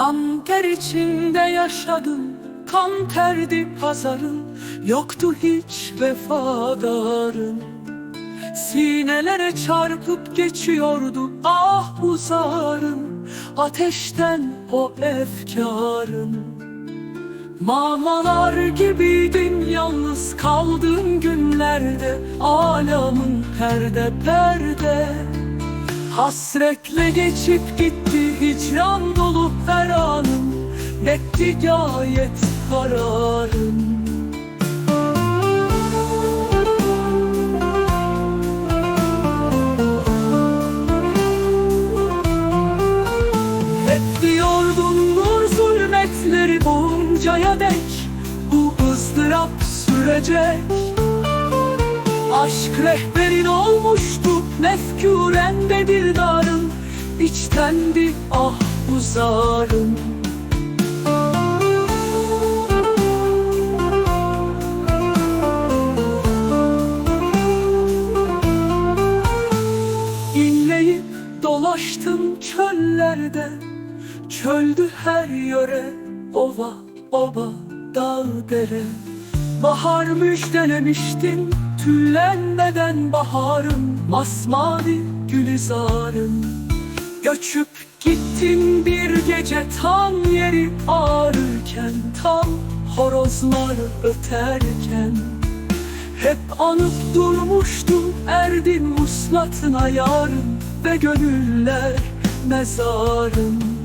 Kan ter içinde yaşadım Kan terdi pazarın Yoktu hiç vefadarın Sinelere çarpıp geçiyordu ah bu zarın Ateşten o efkarın Mamalar gibiydin yalnız kaldığın günlerde Alamın perde perde. Hasretle geçip gitti hicran dolu her anım gayet kararım. Hep diyordun nur zulmetleri boğuncaya dek Bu ızdırap sürecek. Aşk rehberin olmuştu mefkuren de bir darın İçtendi ah bu zarın. İnleyip dolaştım çöllerde Çöldü her yöre Ova, oba, dağ, dere. Bahar müjdelemiştin Tüllenmeden baharın Masmavi gülizarın Göçüp gittin bir gece Tam yeri ağrırken Tam horozlar öterken. Hep anıp durmuştum erdin muslatına yarın Ve gönüller mezarın